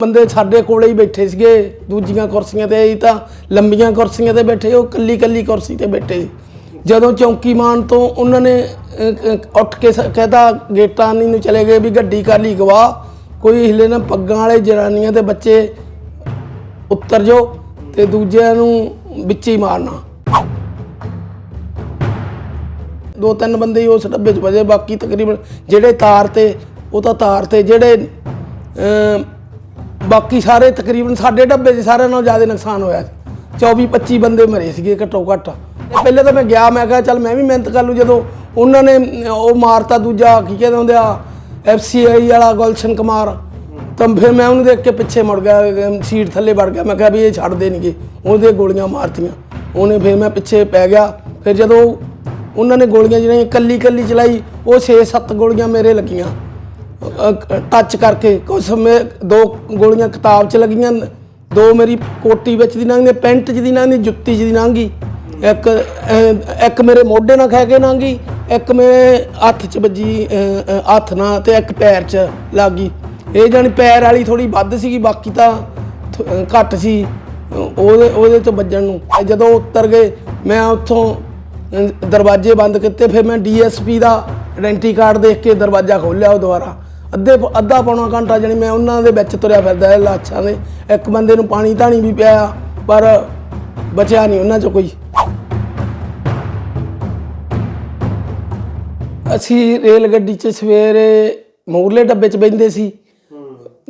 ਬੰਦੇ ਸਾਡੇ ਕੋਲੇ ਹੀ ਬੈਠੇ ਸੀਗੇ, ਦੂਜੀਆਂ ਕੁਰਸੀਆਂ ਤੇ ਅਸੀਂ ਤਾਂ ਲੰਬੀਆਂ ਕੁਰਸੀਆਂ ਤੇ ਬੈਠੇ, ਉਹ ਕੱਲੀ ਕੱਲੀ ਕੁਰਸੀ ਤੇ ਬੈਠੇ ਸੀ। ਜਦੋਂ ਚੌਂਕੀਮਾਨ ਤੋਂ ਉਹਨਾਂ ਨੇ ਉੱਠ ਕੇ ਸ- ਕਹਿਤਾ, ਗੇਟਾਂ ਨਹੀਂ ਨੂੰ ਚਲੇ ਗਏ ਵੀ ਗੱਡੀ ਕਰ ਲਈ ਗਵਾ ਕੋਈ ਹਿਲੇ ਨਾ ਪੱਗਾਂ ਵਾਲੇ ਜਨਾਨੀਆਂ ਤੇ ਬੱਚੇ ਉੱਤਰ ਜੋ ਤੇ ਦੂਜਿਆਂ ਨੂੰ ਵਿੱਚ ਹੀ ਮਾਰਨਾ। ਦੋ ਤਿੰਨ ਬੰਦੇ ਹੀ ਉਸ ਡੱਬੇ 'ਚ ਵਜੇ ਬਾਕੀ ਤਕਰੀਬਨ ਜਿਹੜੇ ਤਾਰ ਤੇ, ਉਹ ਤਾਂ ਤਾਰ ਤੇ ਜਿਹੜੇ ਬਾਕੀ ਸਾਰੇ ਤਕਰੀਬਨ ਸਾਡੇ ਢੱਬੇ 'ਚ ਸਾਰਿਆਂ ਨਾਲੋਂ ਜ਼ਿਆਦਾ ਨੁਕਸਾਨ ਹੋਇਆ ਸੀ। 24 25 ਬੰਦੇ ਮਰੇ ਸੀਗੇ ਘੱਟੋ ਘੱਟ। ਤੇ ਪਹਿਲੇ ਤਾਂ ਮੈਂ ਗਿਆ, ਮੈਂ ਕਿਹਾ ਚੱਲ ਮੈਂ ਵੀ ਮਿਹਨਤ ਕਰ ਲੂ ਜਦੋਂ ਉਹਨਾਂ ਨੇ ਉਹ ਮਾਰਤਾ ਦੂਜਾ, ਕੀ ਕਹਿੰਦੇ ਹੁੰਦੇ ਆ, ਐਫਸੀਆਈ ਵਾਲਾ ਗੁਲਸ਼ਨ ਕੁਮਾਰ ਤਾਂ ਫਿਰ ਮੈਂ ਉਹਨੂੰ ਦੇਖ ਕੇ ਪਿੱਛੇ ਮੁੜ ਗਿਆ ਸੀਟ ਥੱਲੇ ਵੜ ਗਿਆ। ਮੈਂ ਕਿਹਾ ਵੀ ਇਹ ਛੱਡਦੇ ਨਹੀਂਗੇ ਉਹਦੇ ਗੋਲੀਆਂ ਮਾਰਤੀਆਂ। ਉਹਨੇ ਫਿਰ ਮੈਂ ਪਿੱਛੇ ਪੈ ਗਿਆ। ਫਿਰ ਜਦੋਂ ਉਹਨਾਂ ਨੇ ਗੋਲੀਆਂ ਜਿਹੜੀਆਂ ਕੱਲੀ ਕੱਲੀ ਚਲਾਈ, ਉਹ 6-7 ਗੋਲੀਆਂ ਮੇਰੇ ਲੱਗੀਆਂ। ਟੱਚ ਕਰਕੇ, ਕੁਛ ਸਮੇਂ, ਦੋ ਗੋਲੀਆਂ ਕਿਤਾਬ 'ਚ ਲੱਗੀਆਂ, ਦੋ ਮੇਰੀ ਕੋਟੀ ਵਿੱਚ ਦੀ ਲੰਘਦੀ ਪੈਂਟ 'ਚ ਦੀ ਲੰਘੀ ਜੁੱਤੀ 'ਚ ਦੀ ਲੰਘੀ ਇੱਕ ਇੱਕ ਮੇਰੇ ਮੋਢੇ ਨਾਲ ਖਹਿ ਕੇ ਲੰਘੀ ਇੱਕ ਮੇਰੇ ਹੱਥ 'ਚ ਵੱਜੀ ਹੱਥ ਨਾਲ ਤੇ ਇੱਕ ਪੈਰ 'ਚ ਲੱਗੀ। ਇਹ ਜਾਣੀ ਪੈਰ ਵਾਲੀ ਥੋੜੀ ਵੱਧ ਸੀਗੀ, ਬਾਕੀ ਤਾਂ ਥ- ਘੱਟ ਸੀ। ਉਹਦੇ ਉਹਦੇ ਤੋਂ ਵੱਜਣ ਨੂੰ। ਜਦੋਂ ਉੱਤਰ ਗਏ, ਮੈਂ ਉੱਥੋਂ ਦਰਵਾਜ਼ੇ ਬੰਦ ਕੀਤੇ, ਫਿਰ ਮੈਂ ਡੀਐਸਪੀ ਦਾ ਆਇਡੈਂਟੀ ਕਾਰਡ ਦੇਖ ਕੇ ਦਰਵਾਜ਼ਾ ਖੋਲ੍ਹਿਆ ਉਹ ਦੁਬਾਰਾ ਅੱਧੇ ਅੱਧਾ ਪੌਣਾ ਘੰਟਾ ਜਣੀ ਮੈਂ ਉਹਨਾਂ ਦੇ ਵਿੱਚ ਤੁਰਿਆ ਫਿਰਦਾ ਲਾਸ਼ਾਂ ਦੇ। ਇੱਕ ਬੰਦੇ ਨੂੰ ਪਾਣੀ ਧਾਣੀ ਵੀ ਪਿਆ, ਪਰ ਬਚਿਆ ਨਹੀਂ ਉਹਨਾਂ ਚੋਂ ਕੋਈ। ਅਸੀਂ ਰੇਲ ਗੱਡੀ 'ਚ ਸਵੇਰੇ ਮੂਰਲੇ ਡੱਬੇ 'ਚ ਬੈਠਦੇ ਸੀ।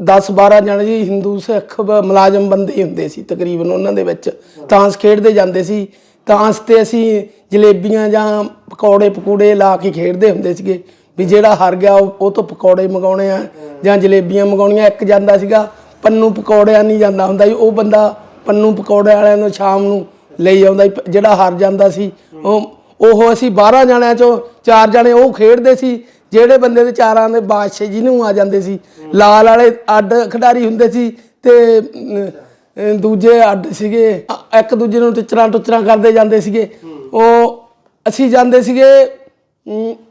10 12 ਜਣੇ ਜੀ ਹਿੰਦੂ, ਸਿੱਖ ਮੁਲਾਜ਼ਮ ਬੰਦੇ ਹੁੰਦੇ ਸੀ ਤਕਰੀਬਨ ਉਹਨਾਂ ਦੇ ਵਿੱਚ। ਤਾਂਸ ਖੇਡਦੇ ਜਾਂਦੇ ਸੀ। ਤਾਂਸ ਤੇ ਅਸੀਂ ਜਲੇਬੀਆਂ ਜਾਂ ਪਕੌੜੇ ਪਕੂੜੇ ਲਾ ਕੇ ਖੇਡਦੇ ਹੁੰਦੇ ਸੀਗੇ। ਵੀ ਜਿਹੜਾ ਹਾਰ ਗਿਆ, ਉਹ ਉਹ ਤੋਂ ਪਕੌੜੇ ਮੰਗਾਉਣੇ ਆ, ਜਾਂ ਜਲੇਬੀਆਂ ਮੰਗਾਉਣੀਆਂ। ਇੱਕ ਜਾਂਦਾ ਸੀਗਾ, ਪੰਨੂ ਪਕੌੜਿਆਂ ਨਹੀਂ ਜਾਂਦਾ ਹੁੰਦਾ ਸੀ। ਉਹ ਬੰਦਾ ਪੰਨੂ ਪਕੌੜੇ ਵਾਲਿਆਂ ਨੂੰ ਸ਼ਾਮ ਨੂੰ ਲਈ ਆਉਂਦਾ ਸੀ। ਜਿਹੜਾ ਹਾਰ ਜਾਂਦਾ ਸੀ, ਉਹ ਉਹ ਅਸੀਂ 12 ਜਣਿਆਂ ਚੋਂ ਚਾਰ ਜਣੇ ਉਹ ਖੇਡਦੇ ਸੀ, ਜਿਹੜੇ ਬੰਦੇ ਦੇ ਚਾਰਾਂ ਦੇ ਬਾਦਸ਼ਾਹ ਜਿਹਨੂੰ ਆ ਜਾਂਦੇ ਸੀ। ਲਾਲ ਵਾਲੇ ਅੱਡ ਖਿਡਾਰੀ ਹੁੰਦੇ ਸੀ ਤੇ ਦੂਜੇ ਅੱਡ ਸੀਗੇ। ਇੱਕ ਦੂਜੇ ਨੂੰ ਟਿਚਰਾਂ ਟੁਚਰਾਂ ਕਰਦੇ ਜਾਂਦੇ ਸੀਗੇ। ਉਹ ਅਸੀਂ ਜਾਂਦੇ ਸੀਗੇ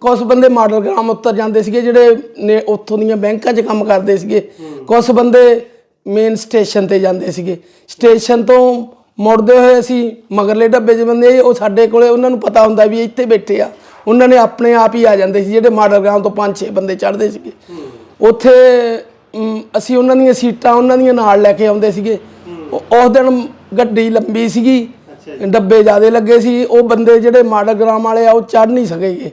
ਕੁਛ ਬੰਦੇ ਮਾਡਲ ਗ੍ਰਾਮ ਉੱਤਰ ਜਾਂਦੇ ਸੀਗੇ ਜਿਹੜੇ ਨੇ ਉੱਥੋਂ ਦੀਆਂ ਬੈਂਕਾਂ 'ਚ ਕੰਮ ਕਰਦੇ ਸੀਗੇ। ਕੁਛ ਬੰਦੇ ਮੇਨ ਸਟੇਸ਼ਨ ਤੇ ਜਾਂਦੇ ਸੀਗੇ। ਸਟੇਸ਼ਨ ਤੋਂ ਮੁੜਦੇ ਹੋਏ ਅਸੀਂ ਮਗਰਲੇ ਡੱਬੇ 'ਚ ਬੰਦੇ ਉਹ ਸਾਡੇ ਕੋਲੇ ਉਹਨਾਂ ਨੂੰ ਪਤਾ ਹੁੰਦਾ ਵੀ ਇੱਥੇ ਬੈਠੇ ਆ। ਉਹਨਾਂ ਨੇ ਆਪਣੇ ਆਪ ਹੀ ਆ ਜਾਂਦੇ ਸੀ ਜਿਹੜੇ ਮਾਡਲ ਗ੍ਰਾਮ ਤੋਂ 5-6 ਬੰਦੇ ਚੜ੍ਹਦੇ ਸੀਗੇ। ਉੱਥੇ ਅਸੀਂ ਉਹਨਾਂ ਦੀਆਂ ਸੀਟਾਂ ਉਹਨਾਂ ਦੀਆਂ ਨਾਲ ਲੈ ਕੇ ਆਉਂਦੇ ਸੀਗੇ। ਉਸ ਦਿਨ ਗੱਡੀ ਲੰਬੀ ਸੀਗੀ। ਡੱਬੇ ਜ਼ਿਆਦੇ ਲੱਗੇ ਸੀ। ਉਹ ਬੰਦੇ ਜਿਹੜੇ ਮਾਡਲ ਗ੍ਰਾਮ ਵਾਲੇ ਆ ਉਹ ਚੜ੍ਹ ਨਹੀਂ ਸਕੇਗੇ।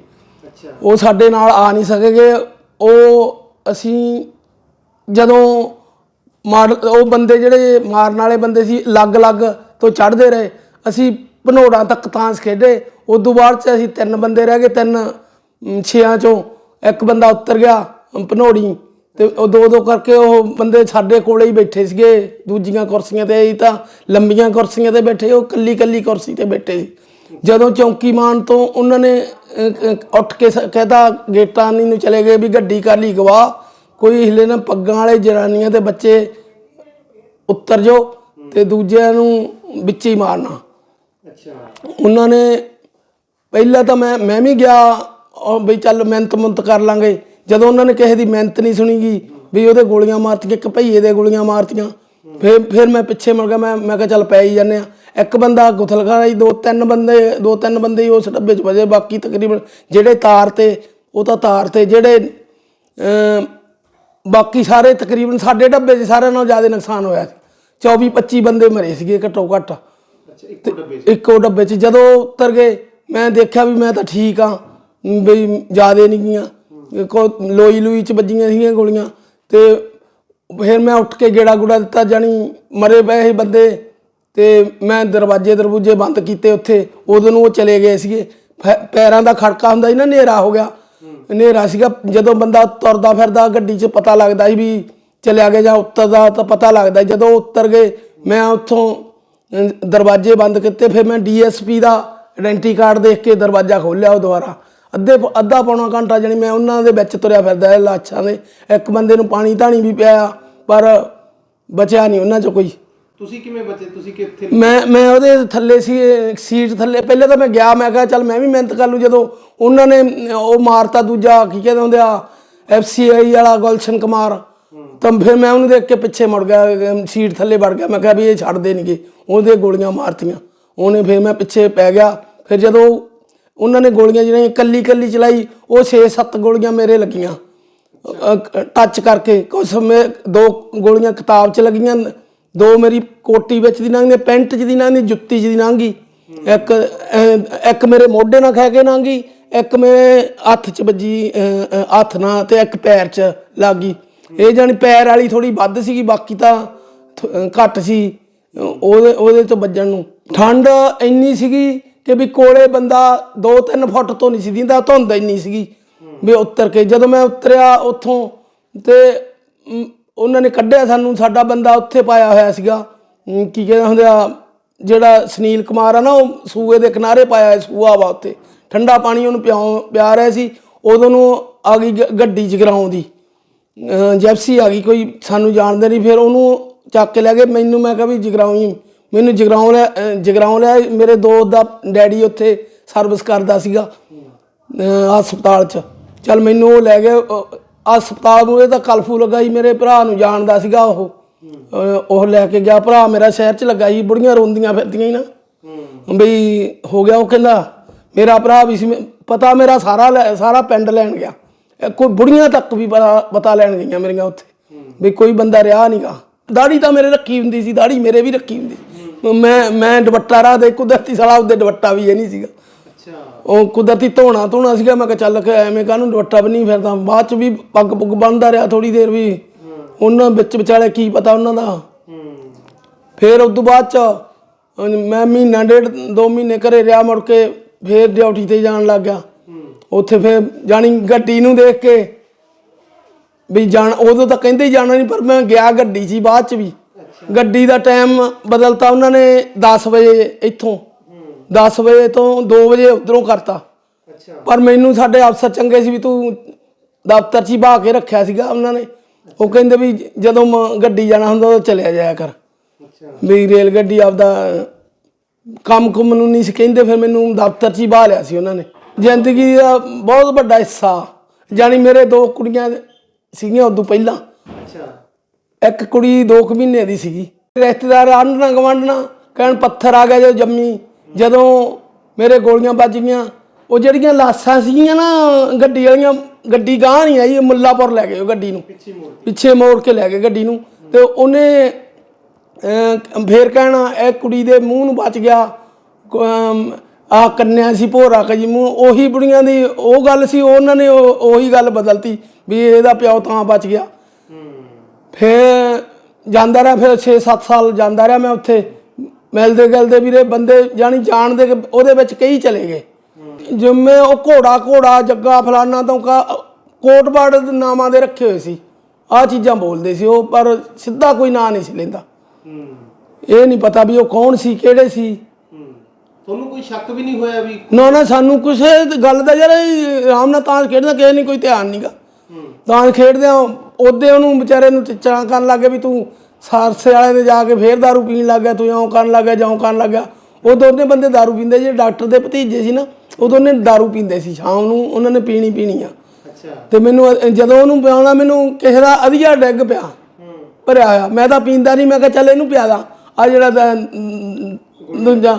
ਉਹ ਸਾਡੇ ਨਾਲ ਆ ਨਹੀਂ ਸਕੇਗੇ। ਉਹ ਅਸੀਂ ਜਦੋਂ ਮਾਡਲ ਉਹ ਬੰਦੇ ਜਿਹੜੇ ਮਾਰਨ ਵਾਲੇ ਬੰਦੇ ਸੀ ਅਲੱਗ-ਅਲੱਗ ਤੋਂ ਚੜ੍ਹਦੇ ਰਹੇ ਅਸੀਂ ਭਨੋੜਾਂ ਤੱਕ ਤਾਂਸ ਖੇਡੇ। ਉਦੋਂ ਬਾਅਦ ਚ ਅਸੀਂ ਤਿੰਨ ਬੰਦੇ ਰਹਿ ਗਏ ਤਿੰਨ ਛਿਆਂ ਚੋਂ ਇੱਕ ਬੰਦਾ ਉੱਤਰ ਗਿਆ ਅਮ, ਭਨੋੜੀ। ਤੇ ਉਹ ਦੋ ਦੋ ਕਰਕੇ ਉਹ ਬੰਦੇ ਸਾਡੇ ਕੋਲੇ ਹੀ ਬੈਠੇ ਸੀਗੇ। ਦੂਜੀਆਂ ਕੁਰਸੀਆਂ ਤੇ ਅਸੀਂ ਤਾਂ ਲੰਬੀਆਂ ਕੁਰਸੀਆਂ ਤੇ ਬੈਠੇ ਉਹ ਕੱਲੀ ਕੱਲੀ ਕੁਰਸੀ ਤੇ ਬੈਠੇ। ਸੀ ਜਦੋਂ ਚੌਂਕੀਮਾਨ ਤੋਂ ਉਹਨਾਂ ਨੇ ਉੱਠ ਕੇ ਕਹਿਤਾ ਗੇਟਾਂ ਨਹੀਂ ਨੂੰ ਚਲੇ ਗਏ ਵੀ ਗੱਡੀ ਕਾਲੀ ਗਵਾ। ਕੋਈ ਹਿਲੇ ਨਾ ਪੱਗਾਂ ਵਾਲੇ ਜਨਾਨੀਆਂ ਤੇ ਬੱਚੇ ਉੱਤਰ ਜਾਓ ਤੇ ਦੂਜਿਆਂ ਨੂੰ ਵਿੱਚ ਹੀ ਮਾਰਨਾ। ਅੱਛਾ। ਉਹਨਾਂ ਨੇ ਪਹਿਲਾਂ ਤਾਂ ਮੈਂ ਮੈਂ ਵੀ ਗਿਆ ਵੀ ਚੱਲ ਮਿਹਨਤ ਮੁੰਤ ਕਰ ਲਾਂਗੇ। ਜਦੋਂ ਉਹਨਾਂ ਨੇ ਕਿਸੇ ਦੀ ਮਿਹਨਤ ਨਹੀਂ ਸੁਣੀਗੀ ਵੀ ਉਹਦੇ ਗੋਲੀਆਂ ਮਾਰਤੀਆਂ ਇੱਕ ਭਈਏ ਦੇ ਗੋਲੀਆਂ ਮਾਰਤੀਆਂ ਫਿਰ ਫਿਰ ਮੈਂ ਪਿੱਛੇ ਮੁੜ ਗਿਆ ਮੈਂ ਮੈਂ ਕਿਹਾ ਚੱਲ ਪੈ ਹੀ ਜਾਂਦੇ ਆ ਇੱਕ ਬੰਦਾ ਗੁਥਲਖਾਨਾ ਹੀ ਦੋ ਤਿੰਨ ਬੰਦੇ ਦੋ ਤਿੰਨ ਬੰਦੇ ਹੀ ਉਸ ਡੱਬੇ 'ਚ ਵਜੇ ਬਾਕੀ ਤਕਰੀਬਨ ਜਿਹੜੇ ਤਾਰ ਤੇ ਉਹ ਤਾਂ ਤਾਰ ਤੇ ਜਿਹੜੇ ਬਾਕੀ ਸਾਰੇ ਤਕਰੀਬਨ ਸਾਡੇ ਡੱਬੇ 'ਚ ਸਾਰਿਆਂ ਨਾਲੋਂ ਜ਼ਿਆਦਾ ਨੁਕਸਾਨ ਹੋਇਆ ਸੀ। 24 25 ਬੰਦੇ ਮਰੇ ਸੀਗੇ ਘੱਟੋ ਘੱਟ। ਅੱਛਾ ਇੱਕੋ ਡੱਬੇ ਇੱਕੋ ਡੱਬੇ 'ਚ। ਜਦੋਂ ਉਤਰ ਗਏ ਮੈਂ ਦੇਖਿਆ ਵੀ ਮੈਂ ਤਾਂ ਠੀਕ ਆ ਬਈ ਜਿਆਦੇ ਨਹੀਂ ਗਈਆਂ। ਕੋ ਲੋਈ ਲੂਈ 'ਚ ਵੱਜੀਆਂ ਸੀਗੀਆਂ ਗੋਲੀਆਂ। ਤੇ ਫਿਰ ਮੈਂ ਉੱਠ ਕੇ ਗੇੜਾ ਗੁੜਾ ਦਿੱਤਾ ਜਾਣੀ ਮਰੇ ਪਏ ਸੀ ਬੰਦੇ। ਤੇ ਮੈਂ ਦਰਵਾਜ਼ੇ ਦਰਬੂਜੇ ਬੰਦ ਕੀਤੇ ਉੱਥੇ। ਉਦੋਂ ਨੂੰ ਉਹ ਚਲੇ ਗਏ ਸੀਗੇ। ਫੈ- ਪੈਰਾਂ ਦਾ ਖੜਕਾ ਹੁੰਦਾ ਸੀ ਨਾ, ਹਨੇਰਾ ਹੋ ਗਿਆ। ਹਨੇਰਾ ਸੀਗਾ। ਜਦੋਂ ਬੰਦਾ ਤੁਰਦਾ ਫਿਰਦਾ ਗੱਡੀ 'ਚ ਪਤਾ ਲੱਗਦਾ ਸੀ ਵੀ ਚਲਿਆ ਗਿਆ ਜਾਂ ਉੱਤਰਦਾ ਤਾਂ ਪਤਾ ਲੱਗਦਾ ਜਦੋਂ ਉੱਤਰ ਗਏ, ਮੈਂ ਉੱਥੋਂ ਦਰਵਾਜ਼ੇ ਬੰਦ ਕੀਤੇ। ਫਿਰ ਮੈਂ ਡੀਐਸਪੀ ਦਾ ਆਇਡੈਂਟੀ ਕਾਰਡ ਦੇਖ ਕੇ ਦਰਵਾਜ਼ਾ ਖੋਲ੍ਹਿਆ ਉਹ ਦੁਬਾਰਾ। ਅੱਧੇ ਅੱਧਾ ਪੌਣਾ ਘੰਟਾ ਜਣੀ ਮੈਂ ਉਹਨਾਂ ਦੇ ਵਿੱਚ ਤੁਰਿਆ ਫਿਰਦਾ ਲਾਸ਼ਾਂ ਦੇ। ਇੱਕ ਬੰਦੇ ਨੂੰ ਪਾਣੀ ਧਾਣੀ ਵੀ ਪਿਆ, ਪਰ ਬਚਿਆ ਨਹੀਂ ਉਹਨਾਂ ਚੋਂ ਕੋਈ। ਤੁਸੀਂ ਕਿਵੇਂ ਬਚੇ? ਤੁਸੀਂ ਕਿੱਥੇ ਮੈਂ ਮੈਂ ਉਹਦੇ ਥੱਲੇ ਸੀ ਸੀਟ ਥੱਲੇ। ਪਹਿਲੇ ਤਾਂ ਮੈਂ ਗਿਆ ਮੈਂ ਕਿਹਾ ਚੱਲ ਮੈਂ ਵੀ ਮਿਹਨਤ ਕਰ ਲੂ ਜਦੋਂ ਉਹਨਾਂ ਨੇ ਉਹ ਮਾਰਤਾ ਦੂਜਾ ਕੀ ਕਹਿੰਦੇ ਹੁੰਦੇ ਆ ਐਫਸੀਆਈ ਵਾਲਾ ਗੁਲਸ਼ਨ ਕੁਮਾਰ। ਤਾਂ ਫਿਰ ਮੈਂ ਉਹਨੂੰ ਦੇਖ ਕੇ ਪਿੱਛੇ ਮੁੜ ਗਿਆ ਸੀਟ ਥੱਲੇ ਵੜ ਗਿਆ। ਮੈਂ ਕਿਹਾ ਵੀ ਇਹ ਛੱਡਦੇ ਨਹੀਂਗੇ ਉਹਦੇ ਗੋਲੀਆਂ ਮਾਰਤੀਆਂ। ਉਹਨੇ ਫਿਰ ਮੈਂ ਪਿੱਛੇ ਪੈ ਗਿਆ। ਫਿਰ ਜਦੋਂ ਉਹਨਾਂ ਨੇ ਗੋਲੀਆਂ ਜਿਹੜੀਆਂ ਕੱਲੀ ਕੱਲੀ ਚਲਾਈ ਉਹ 6-7 ਗੋਲੀਆਂ ਮੇਰੇ ਲੱਗੀਆਂ। ਟੱਚ ਕਰਕੇ। ਮੈਂ ਦੋ ਗੋਲੀਆਂ ਕਿਤਾਬ 'ਚ ਲੱਗੀਆਂ। ਦੋ ਮੇਰੀ ਕੋਟੀ ਵਿੱਚ ਦੀ ਲੰਘਦੀ ਪੈਂਟ 'ਚ ਦੀ ਲੰਘੀ ਜੁੱਤੀ 'ਚ ਦੀ ਲੰਘੀ ਇੱਕ ਇੱਕ ਮੇਰੇ ਮੋਢੇ ਨਾਲ ਖਾ ਕੇ ਲੰਘੀ ਇੱਕ ਮੇਰੇ ਹੱਥ 'ਚ ਵੱਜੀ ਹੱਥ ਨਾਲ ਤੇ ਇੱਕ ਪੈਰ 'ਚ ਲੱਗ। ਇਹ ਜਾਣੀ ਪੈਰ ਵਾਲੀ ਥੋੜੀ ਵੱਧ ਸੀਗੀ, ਬਾਕੀ ਤਾਂ ਘੱਟ ਸੀ, ਉਹਦੇ ਉਹਦੇ ਤੋਂ ਵੱਜਣ ਨੂੰ। ਠੰਡ ਇੰਨੀ ਸੀਗੀ ਕਿ ਵੀ ਕੋਲੇ ਬੰਦਾ 2-3 ਫੁੱਟ ਤੋਂ ਨਹੀਂ ਸੀ ਦਿੰਦਾ, ਧੁੰਦ ਇੰਨੀ ਸੀਗੀ ਵੀ ਉੱਤਰ ਕੇ। ਜਦੋਂ ਮੈਂ ਉਤਰਿਆ ਉੱਥੋਂ ਤੇ ਉਹਨਾਂ ਨੇ ਕੱਢਿਆ ਸਾਨੂੰ, ਸਾਡਾ ਬੰਦਾ ਉੱਥੇ ਪਾਇਆ ਹੋਇਆ ਸੀਗਾ। ਕੀ ਕਹਿੰਦੇ ਹੁੰਦਾ ਜਿਹੜਾ ਸੁਨੀਲ ਕੁਮਾਰ ਆ ਨਾ, ਉਹ ਸੂਏ ਦੇ ਕਿਨਾਰੇ ਪਾਇਆ ਹੈ ਸੂਆ ਵਾ ਉੱਥੇ। ਠੰਡਾ ਪਾਣੀ ਉਹਨੂੰ ਪਿਆਉ, ਪਿਆ ਰਿਹਾ ਸੀ, ਉਦੋਂ ਨੂੰ ਆ ਗਈ ਗ- ਗੱਡੀ ਜਗਰਾਉਂ ਦੀ। ਜੈਪਸੀ ਆ ਗਈ, ਕੋਈ ਸਾਨੂੰ ਜਾਣਦੇ ਨਹੀਂ, ਫਿਰ ਉਹਨੂੰ ਚੱਕ ਕੇ ਲੈ ਗਏ। ਮੈਨੂੰ ਮੈਂ ਕਿਹਾ ਵੀ ਜਗਰਾਉਂ ਹੀ, ਮੈਨੂੰ ਜਗਰਾਉਂ ਲੈ, ਅਹ, ਜਗਰਾਉਂ ਲੈ, ਮੇਰੇ ਦੋਸਤ ਦਾ ਡੈਡੀ ਉੱਥੇ ਸਰਵਿਸ ਕਰਦਾ ਸੀਗਾ ਹਸਪਤਾਲ 'ਚ। ਚੱਲ ਮੈਨੂੰ ਉਹ ਲੈ ਗਏ ਹਸਪਤਾਲ ਨੂੰ ਇਹ ਤਾਂ ਕਲਫੂ ਲੱਗਾ ਸੀ ਮੇਰੇ ਭਰਾ ਨੂੰ ਜਾਣਦਾ ਸੀਗਾ ਉਹ। ਅਹ ਉਹ ਲੈ ਕੇ ਗਿਆ। ਭਰਾ ਮੇਰਾ ਸ਼ਹਿਰ 'ਚ ਲੱਗਾ ਸੀ। ਬੁੜੀਆਂ ਰੋਂਦੀਆਂ ਫਿਰਦੀਆਂ ਸੀ ਨਾ। ਬਈ ਹੋ ਗਿਆ ਉਹ ਕਹਿੰਦਾ ਮੇਰਾ ਭਰਾ ਵੀ ਸੀ। ਮੈਂ- ਪਤਾ ਮੇਰਾ ਸਾਰਾ ਲੈ- ਸਾਰਾ ਪਿੰਡ ਲੈਣ ਗਿਆ। ਇਹ ਕੋਈ ਬੁੜੀਆਂ ਤੱਕ ਵੀ ਪਤਾ ਪਤਾ ਲੈਣ ਗਈਆਂ ਮੇਰੀਆਂ ਉੱਥੇ। ਵੀ ਕੋਈ ਬੰਦਾ ਰਿਹਾ ਨਹੀਂਗਾ ਦਾੜੀ ਤਾਂ ਮੇਰੇ ਰੱਖੀ ਹੁੰਦੀ ਸੀ। ਦਾੜੀ ਮੇਰੇ ਵੀ ਰੱਖੀ ਹੁੰਦੀ। ਮੈਂ ਮੈਂ ਦੁਪੱਟਾ ਰਾਹ ਦੇ ਕੁਦਰਤੀ ਸਾਲਾ ਉਹਦੇ ਦੁਪੱਟਾ ਵੀ ਇਹ ਨਹੀਂ ਸੀਗਾ। ਉਹ ਕੁਦਰਤੀ ਧੋਣਾ ਧੋਣਾ ਸੀਗਾ ਮੈਂ ਕਿਹਾ ਚੱਲ ਕੇ ਐਵੇਂ ਕਾਹਨੂੰ ਦੁਪੱਟਾ ਵੀ ਨਹੀਂ ਫਿਰਦਾ। ਬਾਅਦ ਚ ਵੀ ਪੱਗ ਪੁੱਗ ਬੰਨਦਾ ਰਿਹਾ ਥੋੜੀ ਦੇਰ ਵੀ। ਉਹਨਾਂ ਵਿੱਚ ਵਿਚਾਲੇ ਕੀ ਪਤਾ ਉਹਨਾਂ ਦਾ। ਫਿਰ ਉਸ ਤੋਂ ਬਾਅਦ ਚ ਮੈਂ ਮਹੀਨਾ ਡੇਢ ਦੋ ਮਹੀਨੇ ਘਰੇ ਰਿਹਾ ਮੁੜ ਕੇ ਫਿਰ ਡਿਊਟੀ ਤੇ ਜਾਣ ਲੱਗ ਗਿਆ। ਉੱਥੇ ਫਿਰ ਜਾਣੀ ਗੱਡੀ ਨੂੰ ਦੇਖ ਕੇ ਵੀ ਜਾਣ ਉਦੋਂ ਤਾਂ ਕਹਿੰਦੇ ਜਾਣਾ ਨਹੀਂ ਪਰ ਮੈਂ ਗਿਆ ਗੱਡੀ 'ਚ ਹੀ ਬਾਅਦ ਚ ਵੀ। ਗੱਡੀ ਦਾ ਟਾਈਮ ਬਦਲਤਾ ਉਹਨਾਂ ਨੇ 10 ਵਜੇ ਇੱਥੋਂ। 10 ਵਜੇ ਤੋਂ 2 ਵਜੇ ਉਧਰੋਂ ਕਰਤਾ। ਅੱਛਾ। ਪਰ ਮੈਨੂੰ ਸਾਡੇ ਅਫਸਰ ਚੰਗੇ ਸੀ ਵੀ ਤੂੰ ਦਫ਼ਤਰ 'ਚ ਹੀ ਬਹਾ ਕੇ ਰੱਖਿਆ ਸੀਗਾ ਉਹਨਾਂ ਨੇ। ਉਹ ਕਹਿੰਦੇ ਵੀ ਜਦੋਂ ਮ- ਗੱਡੀ ਜਾਣਾ ਹੁੰਦਾ ਉਦੋਂ ਚਲਿਆ ਜਾਇਆ ਕਰ। ਅੱਛਾ। ਵੀ ਰੇਲ ਗੱਡੀ ਆਪਦਾ ਕੰਮ ਕੁਮ ਨੂੰ ਨਹੀਂ ਸੀ ਕਹਿੰਦੇ ਫਿਰ ਮੈਨੂੰ ਦਫ਼ਤਰ 'ਚ ਹੀ ਬਾਹ ਲਿਆ ਸੀ ਉਹਨਾਂ ਨੇ। ਜ਼ਿੰਦਗੀ ਦਾ ਬਹੁਤ ਵੱਡਾ ਹਿੱਸਾ ਜਾਣੀ ਮੇਰੇ ਦੋ ਕੁੜੀਆਂ ਸੀਗੀਆਂ ਉਦੋਂ ਪਹਿਲਾਂ। ਅੱਛਾ। ਇੱਕ ਕੁੜੀ 2 ਕੁ ਮਹੀਨੇ ਦੀ ਸੀਗੀ। ਰਿਸ਼ਤੇਦਾਰ ਆਂਢਣਾ ਗਵਾਂਢਣਾ ਕਹਿਣ ਪੱਥਰ ਆ ਗਿਆ ਜਦੋਂ ਜੰਮੀ। ਜਦੋਂ ਮੇਰੇ ਗੋਲੀਆਂ ਵੱਜ ਗਈਆਂ ਉਹ ਜਿਹੜੀਆਂ ਲਾਸਾਂ ਸੀਗੀਆਂ ਨਾ ਗੱਡੀ ਵਾਲੀਆਂ ਗੱਡੀ ਗਾਹ ਨਹੀਂ ਆਈ ਮੁੱਲਾਪੁਰ ਲੈ ਗਏ ਉਹ ਗੱਡੀ ਨੂੰ। ਪਿੱਛੇ ਮੋੜ ਪਿੱਛੇ ਮੋੜ ਕੇ ਲੈ ਗਏ ਗੱਡੀ ਨੂੰ। ਤੇ ਉਹਨੇ ਫੇਰ ਕਹਿਣਾ ਇਹ ਕੁੜੀ ਦੇ ਮੂੰਹ ਨੂੰ ਬਚ ਗਿਆ। ਆ ਕੰਨਿਆ ਸੀ ਭੋਰਾ ਕਜੀ ਮੂੰਹ। ਉਹੀ ਬੁੜੀਆਂ ਦੀ ਉਹ ਗੱਲ ਸੀ ਉਹਨਾਂ ਨੇ ਉਹ- ਉਹੀ ਗੱਲ ਬਦਲਤੀ ਵੀ ਇਹਦਾ ਪਿਓ ਤਾਂ ਬਚ ਗਿਆ। ਫਿਰ ਜਾਂਦਾ ਰਿਹਾ ਫਿਰ 6-7 ਸਾਲ ਜਾਂਦਾ ਰਿਹਾ ਮੈਂ ਉੱਥੇ। ਮਿਲਦੇ ਗਿਲਦੇ ਵੀਰੇ ਬੰਦੇ ਜਾਣੀ ਜਾਣਦੇ ਕਿ ਉਹਦੇ ਵਿੱਚ ਕਈ ਚਲੇ ਗਏ। ਜਿਵੇਂ ਉਹ ਘੋੜਾ ਘੋੜਾ ਜੱਗਾ ਫਲਾਨਾ ਤੋਂ ਕੋਟਬਾੜ ਦੇ ਨਾਮਾਂ ਦੇ ਰੱਖੇ ਹੋਏ ਸੀ। ਆ ਚੀਜ਼ਾਂ ਬੋਲਦੇ ਸੀ ਉਹ ਪਰ ਸਿੱਧਾ ਕੋਈ ਨਾਂ ਨਹੀਂ ਸੀ ਲੈਂਦਾ। ਇਹ ਨਹੀਂ ਪਤਾ ਵੀ ਉਹ ਕੌਣ ਸੀ ਕਿਹੜੇ ਸੀ। ਤੁਹਾਨੂੰ ਕੋਈ ਸ਼ੱਕ ਵੀ ਨਹੀਂ ਹੋਇਆ ਵੀ ਨਾ ਨਾ ਸਾਨੂੰ ਕਿਸੇ ਗੱਲ ਦਾ ਯਾਰ ਆਰਾਮ ਨਾਲ ਤਾਂ ਖੇਡਦਾ ਕਿਸੇ ਨਹੀਂ ਕੋਈ ਧਿਆਨ ਨਹੀਂਗਾ ਤਾਂ ਖੇਡਦੇ ਆ ਉਹਦੇ ਉਹਨੂੰ ਵਿਚਾਰੇ ਨੂੰ ਟਿੱਚਰਾਂ ਕਰਨ ਲੱਗੇ ਵੀ ਤੂੰ ਸਾਰਸੇ ਵਾਲੇ ਨੇ ਜਾ ਕੇ ਫੇਰ ਦਾਰੂ ਪੀਣ ਲੱਗ ਗਿਆ ਤੂੰ ਇਉਂ ਕਰਨ ਲੱਗ ਗਿਆ ਜਿਉਂ ਕਰਨ ਲੱਗ ਗਿਆ। ਉਹ ਦੋਨੇ ਬੰਦੇ ਦਾਰੂ ਪੀਂਦੇ ਜਿਹੜੇ ਡਾਕਟਰ ਦੇ ਭਤੀਜੇ ਸੀ ਨਾ ਉਹ ਦੋਨੇ ਦਾਰੂ ਪੀਂਦੇ ਸੀ ਸ਼ਾਮ ਨੂੰ ਉਹਨਾਂ ਨੇ ਪੀਣੀ ਪੀਣੀ ਆ। ਤੇ ਮੈਨੂੰ ਜਦੋਂ ਉਹਨੂੰ ਪਿਆਉਣਾ ਮੈਨੂੰ ਕਿਸੇ ਦਾ ਅਧਿਆ ਡਿੱਗ ਪਿਆ ਭਰਿਆ ਹੋਇਆ। ਮੈਂ ਤਾਂ ਪੀਂਦਾ ਨਹੀਂ ਮੈਂ ਕਿਹਾ ਚੱਲ ਇਹਨੂੰ ਪਿਆਦਾ ਆ ਜਿਹੜਾ ਦੂਜਾ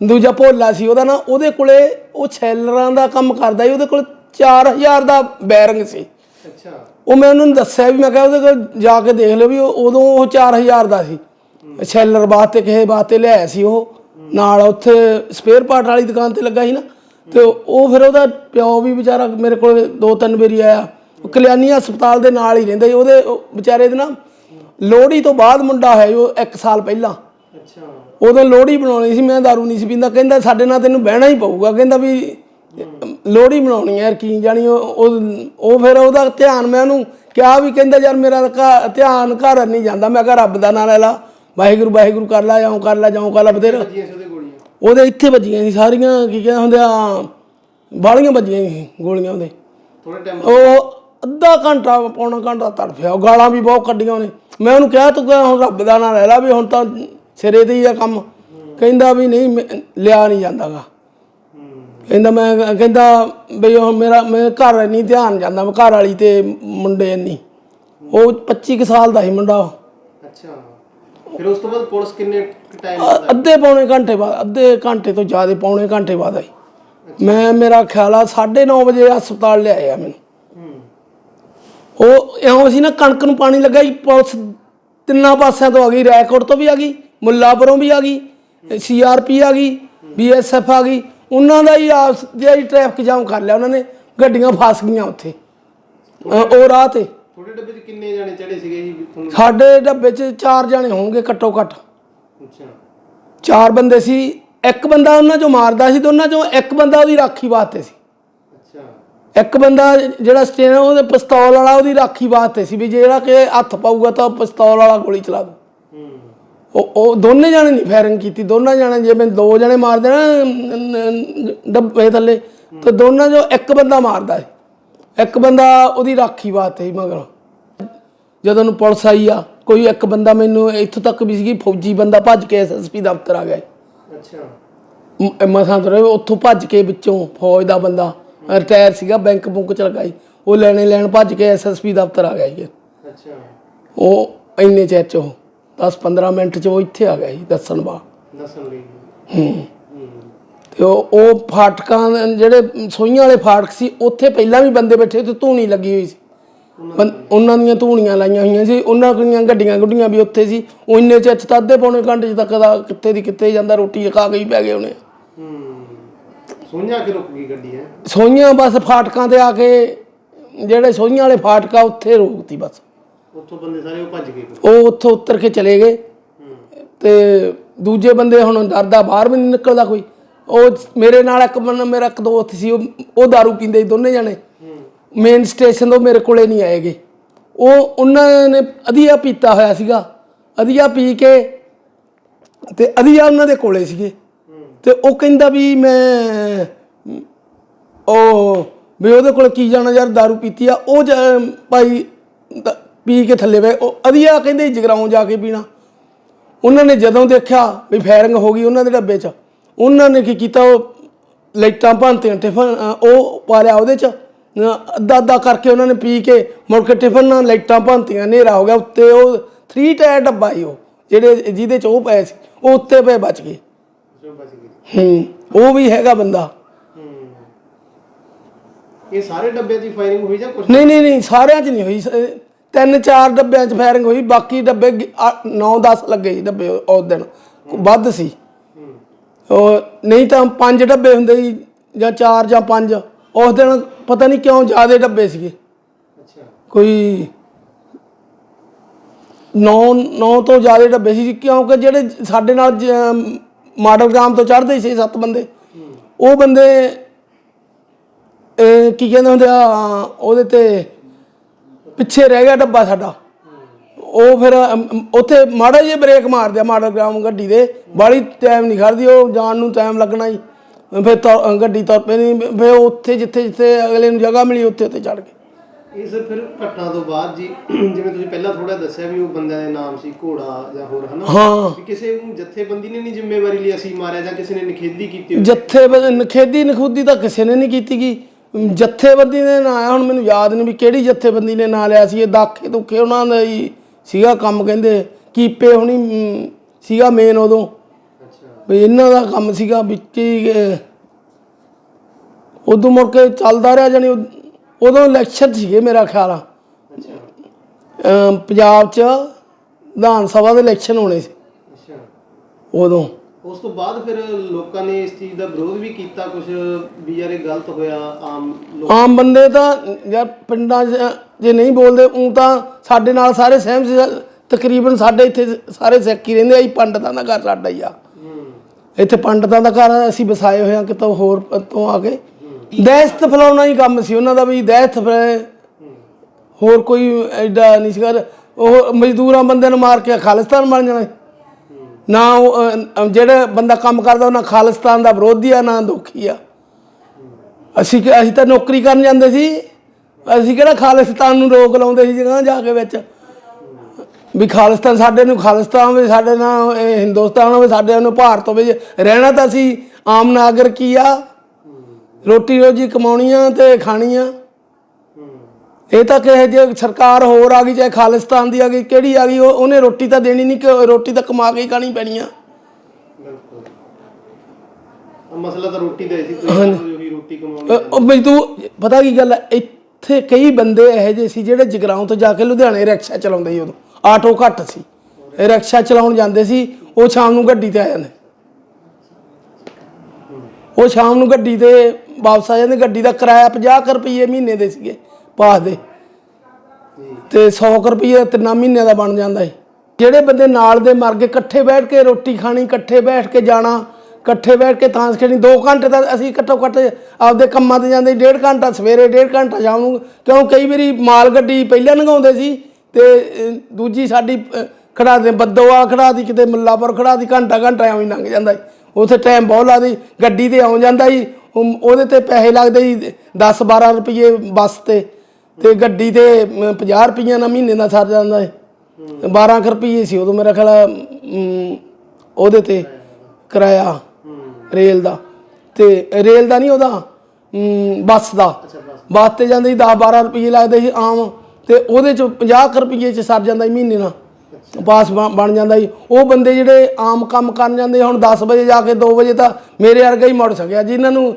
ਦੂਜਾ ਭੋਲਾ ਸੀ ਉਹਦਾ ਨਾ ਉਹਦੇ ਕੋਲੇ ਉਹ ਛੈਲਰਾਂ ਦਾ ਕੰਮ ਕਰਦਾ ਸੀ ਉਹਦੇ ਕੋਲ 4000 ਦਾ ਬੈਰੰਗ ਸੀ। ਅੱਛਾ। ਉਹ ਮੈਂ ਉਹਨਾਂ ਦੱਸਿਆ ਵੀ ਮੈਂ ਕਿਹਾ ਉਹਦੇ ਕੋਲ ਜਾ ਕੇ ਦੇਖ ਲਿਓ ਵੀ ਉਹ- ਉਦੋਂ ਉਹ 4000 ਦਾ ਸੀ। ਸ਼ੈਲਰ ਵਾਸਤੇ ਕਿਸੇ ਵਾਸਤੇ ਲਿਆਇਆ ਸੀ ਉਹ। ਨਾਲ ਉੱਥੇ ਸਪੇਅਰ ਪਾਰਟ ਵਾਲੀ ਦੁਕਾਨ ਤੇ ਲੱਗਾ ਸੀ ਨਾ। ਤੇ ਉਹ ਫਿਰ ਉਹਦਾ ਪਿਓ ਵੀ ਵਿਚਾਰਾ ਮੇਰੇ ਕੋਲ ਦੋ ਤਿੰਨ ਵਾਰੀ ਆਇਆ। ਉਹ ਕਲਿਆਣੀ ਹਸਪਤਾਲ ਦੇ ਨਾਲ ਹੀ ਰਹਿੰਦਾ ਸੀ। ਉਹਦੇ ਉਹ ਵਿਚਾਰੇ ਦੇ ਨਾ ਲੋਹੜੀ ਤੋਂ ਬਾਅਦ ਮੁੰਡਾ ਹੈ ਉਹ 1 ਸਾਲ ਪਹਿਲਾਂ। ਅੱਛਾ। ਉਦੋਂ ਲੋਹੜੀ ਬਣਾਉਣੀ ਸੀ ਮੈਂ दारू ਨਹੀਂ ਸੀ ਪੀਂਦਾ। ਕਹਿੰਦਾ ਸਾਡੇ ਨਾਲ ਤੈਨੂੰ ਬਹਿਣਾ ਹੀ ਪਊਗਾ। ਕਹਿੰਦਾ ਵੀ ਲੋਹੜੀ ਬਣਾਉਣੀ ਯਾਰ ਕੀ ਜਾਣੀ ਉਹ ਉਹ- ਫਿਰ ਉਹਦਾ ਧਿਆਨ ਮੈਂ ਉਹਨੂੰ ਕਿਹਾ ਵੀ ਕਹਿੰਦਾ ਯਾਰ ਮੇਰਾ ਧਿਆਨ ਘਰ ਨਹੀਂ ਜਾਂਦਾ ਮੈਂ ਕਿਹਾ ਰੱਬ ਦਾ ਨਾਂ ਲੈ ਲਾ ਵਾਹਿਗੁਰੂ ਵਾਹਿਗੁਰੂ ਕਰ ਲਾ ਜਾਂ ਕਰ ਲਾ ਜਾਂ ਕਰ ਲਾ ਬਥੇਰਾ। ਉਹਦੇ ਇੱਥੇ ਵੱਜੀਆਂ ਸੀ ਸਾਰੀਆਂ ਕੀ ਕਹਿੰਦੇ ਹੁੰਦੇ ਆ ਬਾਲੀਆਂ ਵੱਜੀਆਂ ਸੀ ਗੋਲੀਆਂ ਉਹਦੇ। ਥੋੜੇ ਟਾਈਮ ਉਹ ਅੱਧਾ ਘੰਟਾ ਪੌਣਾ ਘੰਟਾ ਤੜਫਿਆ ਉਹ ਗਾਲਾਂ ਵੀ ਬਹੁਤ ਕੱਢੀਆਂ ਉਹਨੇ। ਮੈਂ ਉਹਨੂੰ ਕਿਹਾ ਤੂੰ ਹੁਣ ਰੱਬ ਦਾ ਨਾਂ ਲੈ ਲਾ ਵੀ ਹੁਣ ਤਾਂ ਸਿਰੇ ਤੇ ਹੀ ਆ ਕੰਮ। ਕਹਿੰਦਾ ਵੀ ਨਹੀਂ ਲਿਆ ਨਹੀਂ ਜਾਂਦਾਗਾ। ਕਹਿੰਦਾ ਮੈਂ ਕਹਿੰਦਾ ਬਈ ਹੁਣ ਮੇਰਾ ਮੇਰੇ ਘਰ ਨਹੀਂ ਧਿਆਨ ਜਾਂਦਾ ਮੈਂ ਘਰ ਵਾਲੀ ਤੇ ਮੁੰਡੇ ਨਹੀਂ ਉਹ 25 ਕੁ ਸਾਲ ਦਾ ਸੀ ਮੁੰਡਾ ਉਹ। ਅੱਛਾ। ਫਿਰ ਉਸ ਤੋਂ ਬਾਅਦ ਪੁਲਿਸ ਕਿੰਨੇ ਟਾਈਮ ਅੱਧੇ ਪੌਣੇ ਘੰਟੇ ਬਾਅਦ ਅੱਧੇ ਘੰਟੇ ਤੋਂ ਜ਼ਿਆਦਾ ਪੌਣੇ ਘੰਟੇ ਬਾਅਦ ਆਈ। ਮੈਂ ਮੇਰਾ ਖਿਆਲ ਆ 9:30 ਵਜੇ ਹਸਪਤਾਲ ਲਿਆਇਆ ਮੈਨੂੰ। ਉਹ ਇਉਂ ਸੀ ਨਾ ਕਣਕ ਨੂੰ ਪਾਣੀ ਲੱਗਾ ਹੀ ਪੁਲਿਸ ਤਿੰਨਾਂ ਪਾਸਿਆਂ ਤੋਂ ਆ ਗਈ ਰੈਕੋਰਡ ਤੋਂ ਵੀ ਆ ਗਈ ਮੁੱਲਾਪੁਰੋਂ ਵੀ ਆ ਗਈ ਸੀਆਰਪੀ ਆ ਗਈ ਬੀਐਸਐਫ ਆ ਗਈ। ਉਹਨਾਂ ਦਾ ਹੀ ਆਪਸ ਦਾ ਹੀ ਟ੍ਰੈਫਿਕ ਜਾਮ ਕਰ ਲਿਆ ਉਹਨਾਂ ਨੇ ਗੱਡੀਆਂ ਫਸ ਗਈਆਂ ਉੱਥੇ। ਉਹ ਰਾਹ ਤੇ। ਤੁਹਾਡੇ ਡੱਬੇ 'ਚ ਕਿੰਨੇ ਜਾਣੇ ਚੜੇ ਸੀਗੇ ਜੀ ਤੁਹਾਨੂੰ ਸਾਡੇ ਡੱਬੇ 'ਚ ਚਾਰ ਜਣੇ ਹੋਣਗੇ ਘੱਟੋ ਘੱਟ। ਅੱਛਾ। ਚਾਰ ਬੰਦੇ ਸੀ ਇੱਕ ਬੰਦਾ ਉਹਨਾਂ ਚੋਂ ਮਾਰਦਾ ਸੀ ਉਹਨਾਂ ਚੋਂ ਇੱਕ ਬੰਦਾ ਉਹਦੀ ਰਾਖੀ ਵਾਸਤੇ ਸੀ। ਅੱਛਾ। ਇੱਕ ਬੰਦਾ ਜਿਹੜਾ ਸਟੇਨ ਉਹਦੇ ਪਿਸਤੌਲ ਵਾਲਾ ਉਹਦੀ ਰਾਖੀ ਵਾਸਤੇ ਸੀ ਵੀ ਜਿਹੜਾ ਕਿ ਹੱਥ ਪਾਊਗਾ ਤਾਂ ਪਿਸਤੌਲ ਵਾਲਾ ਗੋਲੀ ਚਲਾ ਦੂ ਉਹ ਉਹ ਦੋਨੇ ਜਾਣੇ ਨਹੀਂ ਫਾਇਰਿੰਗ ਕੀਤੀ ਦੋਨਾਂ ਜਾਣੇ ਜੇ ਮੈਂ ਦੋ ਜਣੇ ਨ- ਨ- ਡੱਬੇ ਥੱਲੇ ਤੇ ਦੋਨਾਂ ਚੋਂ ਇੱਕ ਬੰਦਾ ਮਾਰਦਾ ਸੀ। ਇੱਕ ਬੰਦਾ ਉਹਦੀ ਰਾਖੀ ਵਾਸਤੇ ਸੀ ਮਗਰ। ਜਦੋਂ ਨੂੰ ਪੁਲਿਸ ਆਈ ਆ ਕੋਈ ਇੱਕ ਬੰਦਾ ਮੈਨੂੰ ਇੱਥੋਂ ਤੱਕ ਵੀ ਸੀਗੀ ਫੌਜੀ ਬੰਦਾ ਭੱਜ ਕੇ ਐਸਐਸਪੀ ਦਫ਼ਤਰ ਆ ਗਿਆ ਅੱਛਾ। ਮਸਾਂ ਤੋਂ ਉੱਥੋਂ ਭੱਜ ਕੇ ਵਿੱਚੋਂ ਫੌਜ ਦਾ ਬੰਦਾ ਰਿਟਾਇਰ ਸੀਗਾ ਬੈਂਕ ਬੁੰਕ ਚ ਲਗਾਈ। ਉਹ ਲੈਣੇ ਲੈਣ ਭੱਜ ਕੇ ਐਸਐਸਪੀ ਦਫ਼ਤਰ ਆ ਗਿਆ ਜੀ ਅੱਛਾ। ਉਹ ਇੰਨੇ ਚਿਰ ਚ ਉਹ 10 15 ਮਿੰਟ ਚ ਉਹ ਇੱਥੇ ਆ ਗਿਆ ਜੀ ਦੱਸਣ ਬਾ। ਦੱਸਣ ਲਈ। ਹੂੰ। ਤੇ ਉਹ ਉਹ ਫਾਟਕਾਂ ਦੇ ਜਿਹੜੇ ਸੋਈਆਂ ਵਾਲੇ ਫਾਟਕ ਸੀ ਉੱਥੇ ਪਹਿਲਾਂ ਵੀ ਬੰਦੇ ਬੈਠੇ ਤੇ ਧੂਣੀ ਲੱਗੀ ਹੋਈ ਸੀ। ਬੰ- ਉਹਨਾਂ ਦੀਆਂ ਧੂਣੀਆਂ ਲਾਈਆਂ ਹੋਈਆਂ ਸੀ ਉਹਨਾਂ ਦੀਆਂ ਗੱਡੀਆਂ ਗੁੱਡੀਆਂ ਵੀ ਉੱਥੇ ਸੀ। ਉਹ ਇੰਨੇ ਚਿਰ ਚ ਤਾਂ ਅੱਧੇ ਪੌਣੇ ਘੰਟੇ ਚ ਤੱਕ ਦਾ ਕਿੱਥੇ ਦੀ ਕਿੱਥੇ ਜਾਂਦਾ ਰੋਟੀ ਖਾ ਕੇ ਹੀ ਪੈ ਗਏ ਉਹਨੇ ਹੂੰ। ਸੋਈਆਂ ਕਿ ਰੁਕ ਗਈ ਗੱਡੀ ਹੈ? ਸੋਈਆਂ ਬਸ ਫਾਟਕਾਂ ਤੇ ਆ ਕੇ ਜਿਹੜੇ ਸੋਈਆਂ ਵਾਲੇ ਫਾਟਕ ਉੱਥੇ ਰੋਕਤੀ ਬਸ। ਉੱਥੋਂ ਬੰਦੇ ਸਾਰੇ ਉਹ ਭੱਜ ਗਏ ਉਹ ਉੱਥੋਂ ਉੱਤਰ ਕੇ ਚਲੇ ਗਏ ਹੂੰ ਤੇ ਦੂਜੇ ਬੰਦੇ ਹੁਣ ਡਰਦਾ ਬਾਹਰ ਵੀ ਨਹੀਂ ਨਿਕਲਦਾ ਕੋਈ ਉਹ ਮੇਰੇ ਨਾਲ ਇੱਕ ਬੰਦਾ ਮੇਰਾ ਇੱਕ ਦੋਸਤ ਸੀ ਉਹ ਉਹ दारू ਪੀਂਦੇ ਸੀ ਦੋਨੇ ਜਣੇ ਹੂੰ ਮੇਨ ਸਟੇਸ਼ਨ ਤੋਂ ਮੇਰੇ ਕੋਲੇ ਨਹੀਂ ਆਏਗੇ ਉਹ ਉਹਨਾਂ ਨੇ ਅਧੀਆ ਪੀਤਾ ਹੋਇਆ ਸੀਗਾ ਅਧੀਆ ਪੀ ਕੇ ਤੇ ਅਧੀਆ ਉਹਨਾਂ ਦੇ ਕੋਲੇ ਸੀਗੇ ਹੂੰ ਤੇ ਉਹ ਕਹਿੰਦਾ ਵੀ ਮੈਂ ਉਹ ਵੀ ਉਹਦੇ ਕੋਲ ਕੀ ਜਾਣਾ ਯਾਰ दारू ਪੀਤੀ ਆ ਉਹ ਜ- ਭਾਈ ਦ- ਪੀ ਕੇ ਥੱਲੇ ਵੇ ਉਹ ਅਧੀਆ ਕਹਿੰਦੇ ਜਗਰਾਉਂ ਜਾ ਕੇ ਪੀਣਾ। ਉਹਨਾਂ ਨੇ ਜਦੋਂ ਦੇਖਿਆ ਵੀ ਫਾਇਰਿੰਗ ਹੋ ਗਈ ਉਹਨਾਂ ਦੇ ਡੱਬੇ 'ਚ ਉਹਨਾਂ ਨੇ ਕੀ ਕੀਤਾ ਉਹ ਲਾਈਟਾਂ ਭੰਨਤੀਆਂ ਟਿਫਨ ਉਹ ਪਾ ਲਿਆ ਉਹਦੇ 'ਚ ਅੱਧਾ ਅੱਧਾ ਕਰਕੇ ਉਹਨਾਂ ਨੇ ਪੀ ਕੇ ਮੁੜ ਕੇ ਟਿਫਨ ਨਾਲ ਲਾਈਟਾਂ ਭੰਨਤੀਆਂ ਹਨੇਰਾ ਹੋ ਗਿਆ ਉੱਤੇ ਉਹ 3 ਟਾਇਰ ਡੱਬਾ ਸੀ ਉਹ ਜਿਹੜੇ ਜਿਹਦੇ 'ਚ ਉਹ ਪਏ ਸੀ ਉਹ ਉੱਤੇ ਪਏ ਬਚ ਗਏ। ਹੂੰ ਉਹ ਵੀ ਹੈਗਾ ਬੰਦਾ। ਹੂੰ। ਇਹ ਸਾਰੇ 'ਚ ਹੀ ਫਾਇਰਿੰਗ ਹੋਈ ਜਾਂ ਕੁਝ ਨਹੀਂ ਨਹੀਂ ਨਹੀਂ ਸਾਰਿਆਂ 'ਚ ਨਹੀਂ ਹੋਈ ਤਿੰਨ ਚਾਰ ਡੱਬਿਆਂ 'ਚ ਫਾਇਰਿੰਗ ਹੋਈ ਬਾਕੀ ਡੱਬੇ 9-10 ਲੱਗੇ ਸੀ ਡੱਬੇ ਉਸ ਦਿਨ। ਵੱਧ ਸੀ। ਉਹ ਨਹੀਂ ਤਾਂ ਪੰਜ ਡੱਬੇ ਹੁੰਦੇ ਸੀ ਜਾਂ ਚਾਰ ਜਾਂ ਪੰਜ। ਉਸ ਦਿਨ ਪਤਾ ਨਹੀਂ ਕਿਉਂ ਜ਼ਿਆਦਾ ਡੱਬੇ ਸੀਗੇ। ਅੱਛਾ। ਕੋਈ 9 9 ਤੋਂ ਜ਼ਿਆਦਾ ਡੱਬੇ ਸੀ ਕਿਉਂਕਿ ਜਿਹੜੇ ਸਾਡੇ ਨਾਲ ਮਾਡਲ ਗ੍ਰਾਮ ਤੋਂ ਚੜ੍ਹਦੇ ਸੀ ਸੱਤ ਬੰਦੇ। ਉਹ ਬੰਦੇ ਕੀ ਕਹਿੰਦੇ ਹੁੰਦੇ ਆ ਉਹਦੇ ਤੇ ਪਿੱਛੇ ਰਹਿ ਗਿਆ ਡੱਬਾ ਸਾਡਾ। ਉਹ ਫਿਰ ਅਮ, ਅਮ, ਉੱਥੇ ਮਾੜਾ ਜਿਹਾ ਬ੍ਰੇਕ ਮਾਰ ਦਿਆ ਮਾਡਲ ਗ੍ਰਾਮ ਗੱਡੀ ਦੇ। ਬਾਲੀ ਟਾਈਮ ਨਹੀਂ ਖੜਦੀ ਉਹ ਜਾਣ ਨੂੰ ਟਾਈਮ ਲੱਗਣਾ ਹੀ। ਫਿਰ ਤੁਰ- ਗੱਡੀ ਤੁਰ ਪੈਣੀ ਫਿਰ ਉੱਥੇ ਜਿੱਥੇ ਜਿੱਥੇ ਅਗਲੇ ਨੂੰ ਜਗ੍ਹਾ ਮਿਲੀ ਉੱਥੇ ਉੱਥੇ ਚੜ ਗਏ। ਇਸ ਫਿਰ ਘਟਨਾ ਤੋਂ ਬਾਅਦ ਜੀ ਜਿਵੇਂ ਤੁਸੀਂ ਪਹਿਲਾਂ ਥੋੜਾ ਦੱਸਿਆ ਵੀ ਉਹ ਬੰਦਿਆਂ ਦੇ ਨਾਮ ਸੀ ਘੋੜਾ ਜਾਂ ਹੋਰ ਹਨਾ? ਹਾਂ। ਵੀ ਕਿਸੇ ਨੂੰ ਜਥੇਬੰਦੀ ਨੇ ਨਹੀਂ ਜ਼ਿੰਮੇਵਾਰੀ ਲਈ ਅਸੀਂ ਮਾਰਿਆ ਜਾਂ ਕਿਸੇ ਨੇ ਨਿਖੇਧੀ ਕੀਤੀ ਹੋਈ? ਜੱਥੇ ਨਖੇਦੀ ਨਖੂਦੀ ਤਾਂ ਕਿਸੇ ਨੇ ਨਹੀਂ ਕੀਤੀ ਗੀ। ਜੱਥੇਬੰਦੀ ਨੇ ਨਾਂ ਆਇਆ ਹੁਣ ਮੈਨੂੰ ਯਾਦ ਨਹੀਂ ਵੀ ਕਿਹੜੀ ਜੱਥੇਬੰਦੀ ਨੇ ਨਾਂ ਲਿਆ ਸੀ ਇਹ ਦਾਖੇ ਦੁੱਖੇ ਉਹਨਾਂ ਦਾ ਹੀ ਸੀਗਾ ਕੰਮ ਕਹਿੰਦੇ ਕੀਪੇ ਹੁਣੀ ਸੀਗਾ ਮੇਨ ਉਦੋਂ। ਅੱਛਾ ਵੀ ਇਹਨਾਂ ਦਾ ਕੰਮ ਸੀਗਾ ਵਿੱਚ ਹੀ ਉਦੋਂ ਮੁੜ ਕੇ ਚੱਲਦਾ ਰਿਹਾ ਜਾਨੀ ਉਦ- ਇਲੈਕਸ਼ਨ ਸੀਗੇ ਮੇਰਾ ਖਿਆਲ ਆ। ਪੰਜਾਬ 'ਚ ਵਿਧਾਨ ਸਭਾ ਦੇ ਇਲੈਕਸ਼ਨ ਹੋਣੇ ਸੀ। ਅੱਛਾ। ਉਦੋਂ। ਉਸ ਤੋਂ ਬਾਅਦ ਫਿਰ ਲੋਕਾਂ ਨੇ ਇਸ ਚੀਜ਼ ਦਾ ਵਿਰੋਧ ਵੀ ਕੀਤਾ ਕੁਝ ਵੀ ਯਾਰ ਇਹ ਗਲਤ ਹੋਇਆ ਆਮ ਲੋਕ ਆਮ ਬੰਦੇ ਤਾਂ ਯਾਰ ਪਿੰਡਾਂ 'ਚ ਜੇ ਨਹੀਂ ਬੋਲਦੇ ਉਂ ਤਾਂ ਸਾਡੇ ਨਾਲ ਸਾਰੇ ਸਹਿਮ ਸੀ ਤਕਰੀਬਨ ਸਾਡੇ ਇੱਥੇ ਸਾਰੇ ਸਿੱਖ ਹੀ ਰਹਿੰਦੇ ਆ ਜੀ ਪੰਡਤਾਂ ਦਾ ਘਰ ਸਾਡਾ ਹੀ ਆ। ਇੱਥੇ ਪੰਡਤਾਂ ਦਾ ਘਰ ਅਸੀਂ ਵਸਾਏ ਹੋਏ ਆ ਕਿਤੋਂ ਹੋਰ ਤੋਂ ਆ ਕੇ। ਦਹਿਸ਼ਤ ਫੈਲਾਉਣਾ ਹੀ ਕੰਮ ਸੀ ਉਹਨਾਂ ਦਾ ਵੀ ਦਹਿਸ਼ਤ ਫੈਲਾਏ। ਹੋਰ ਕੋਈ ਐਡਾ ਨਹੀਂ ਸੀਗਾ। ਉਹ ਮਜ਼ਦੂਰਾਂ ਬੰਦਿਆਂ ਨੂੰ ਮਾਰ ਕੇ ਖਾਲਿਸਤਾਨ ਬਣ ਜਾਣਾ। ਨਾ ਉਹ, ਜਿਹੜਾ ਬੰਦਾ ਕੰਮ ਕਰਦਾ ਉਹ ਨਾ ਖਾਲਿਸਤਾਨ ਦਾ ਵਿਰੋਧੀ ਆ ਨਾ ਦੁਖੀ ਆ। ਅਸੀਂ ਕਿ ਅਸੀਂ ਤਾਂ ਨੌਕਰੀ ਕਰਨ ਜਾਂਦੇ ਸੀ। ਅਸੀਂ ਕਿਹੜਾ ਖਾਲਿਸਤਾਨ ਨੂੰ ਰੋਕ ਲਾਉਂਦੇ ਸੀ ਜਗ੍ਹਾ ਜਾ ਕੇ ਵਿੱਚ? ਵੀ ਖਾਲਿਸਤਾਨ ਸਾਡੇ ਨੂੰ ਖਾਲਿਸਤਾਨ ਹੋਵੇ ਸਾਡੇ ਨਾਲ ਹਿੰਦੁਸਤਾਨ ਹੋਵੇ ਸਾਡੇ ਨੂੰ ਭਾਰਤ ਹੋਵੇ। ਜੇ ਰਹਿਣਾ ਤਾਂ ਅਸੀਂ ਆਮ ਨਾਗਰਿਕ ਹੀ ਆ। ਰੋਟੀ ਰੋਜੀ ਕਮਾਉਣੀ ਆ ਤੇ ਖਾਣੀ ਆ। ਇਹ ਤਾਂ ਕਿ ਜੇ ਸਰਕਾਰ ਹੋਰ ਆ ਗਈ ਚਾਹੇ ਖਾਲਿਸਤਾਨ ਦੀ ਆ ਗਈ ਕਿਹੜੀ ਆ ਗਈ ਉਹ ਉਹਨੇ ਰੋਟੀ ਤਾਂ ਦੇਣੀ ਨਹੀਂ ਕਿ ਰੋਟੀ ਤਾਂ ਕਮਾ ਕੇ ਹੀ ਖਾਣੀ ਪੈਣੀ ਆ। ਬਿਲਕੁਲ। ਆਹ ਮਸਲਾ ਤਾਂ ਰੋਟੀ ਦਾ ਹੀ ਸੀ ਤੁਸੀਂ ਉਹੀ ਰੋਟੀ ਕਮਾਉਣੀ ਅ- ਉਹ ਬਈ ਤੂੰ ਪਤਾ ਕੀ ਗੱਲ ਹੈ ਇੱਥੇ ਕਈ ਬੰਦੇ ਇਹੋ ਜਿਹੇ ਸੀ ਜਿਹੜੇ ਜਗਰਾਉਂ ਤੋਂ ਜਾ ਕੇ ਲੁਧਿਆਣੇ ਰਿਕਸ਼ਾ ਚਲਾਉਂਦੇ ਸੀ ਉਦੋਂ ਆਟੋ ਘੱਟ ਸੀ। ਰਿਕਸ਼ਾ ਚਲਾਉਣ ਜਾਂਦੇ ਸੀ ਉਹ ਸ਼ਾਮ ਨੂੰ ਗੱਡੀ ਤੇ ਆ ਜਾਂਦੇ। ਉਹ ਸ਼ਾਮ ਨੂੰ ਗੱਡੀ ਤੇ ਵਾਪਸ ਆ ਜਾਂਦੇ ਗੱਡੀ ਦਾ ਕਿਰਾਇਆ 50 ਕੁ ਰੁਪਏ ਮਹੀਨੇ ਦੇ ਸੀਗੇ। ਪਾ ਦੇ। ਤੇ 100 ਕੁ ਰੁਪਏ ਤਿੰਨਾਂ ਮਹੀਨਿਆਂ ਦਾ ਬਣ ਜਾਂਦਾ ਸੀ ਜਿਹੜੇ ਬੰਦੇ ਨਾਲ ਦੇ ਮਰ ਗਏ ਇਕੱਠੇ ਬੈਠ ਕੇ ਰੋਟੀ ਖਾਣੀ ਇਕੱਠੇ ਬੈਠ ਕੇ ਜਾਣਾ ਇਕੱਠੇ ਬੈਠ ਕੇ ਤਾਂਸ ਖੇਡਣੀ 2 ਘੰਟੇ ਤਾਂ ਅਸੀਂ ਘੱਟੋ ਘੱਟ ਆਪਦੇ ਕੰਮਾਂ ਤੇ ਜਾਂਦੇ ਡੇਢ ਘੰਟਾ ਸਵੇਰੇ ਡੇਢ ਘੰਟਾ ਸ਼ਾਮ ਨੂੰ ਕਿਉਂ ਕਈ ਵਾਰੀ ਮਾਲ ਗੱਡੀ ਪਹਿਲਾਂ ਲੰਘਾਉਂਦੇ ਸੀ ਤੇ ਦੂਜੀ ਸਾਡੀ ਅਹ, ਖੜਾ ਦੇ ਬੱਦੋਆ ਖੜਾ ਦੀ ਕਿਤੇ ਮੁੱਲਾਪੁਰ ਖੜਾ ਦੀ ਘੰਟਾ ਘੰਟਾ ਐਵੇਂ ਲੰਘ ਜਾਂਦਾ ਸੀ ਉੱਥੇ ਟਾਈਮ ਬਹੁਤ ਲੱਗਦੀ ਗੱਡੀ ਤੇ ਆਉਂ ਜਾਂਦਾ ਸੀ ਉਹ- ਉਹਦੇ ਤੇ ਪੈਸੇ ਲੱਗਦੇ ਸੀ 10 12 ਰੁਪਏ ਬੱਸ ਤੇ। ਤੇ ਗੱਡੀ ਤੇ 50 ਰੁਪਈਆ ਨਾਲ ਮਹੀਨੇ ਦਾ ਸਰ ਜਾਂਦਾ ਹੈ 12 ਕੁ ਰੁਪਈਏ ਸੀ ਉਦੋਂ ਮੇਰਾ ਖਿਆਲ ਉਹਦੇ ਤੇ ਕਿਰਾਇਆ ਰੇਲ ਦਾ। ਤੇ ਰੇਲ ਦਾ ਨਹੀਂ ਉਹਦਾ ਬੱਸ ਦਾ। ਬੱਸ ਤੇ ਜਾਂਦੇ ਸੀ 10 12 ਰੁਪਏ ਲੱਗਦੇ ਸੀ ਆਮ। ਤੇ ਉਹਦੇ ਚ 50 ਕੁ ਰੁਪਏ ਚ ਸਰ ਜਾਂਦਾ ਸੀ ਮਹੀਨੇ ਨਾਲ ਪਾਸ ਬਣ ਜਾਂਦਾ ਸੀ। ਉਹ ਬੰਦੇ ਜਿਹੜੇ ਆਮ ਕੰਮ ਕਰਨ ਜਾਂਦੇ ਹੁਣ 10 ਵਜੇ ਜਾ ਕੇ 2 ਵਜੇ ਤਾਂ ਮੇਰੇ ਵਰਗਾ ਹੀ ਮੁੜ ਸਕਿਆ ਜਿਨ੍ਹਾਂ ਨੂੰ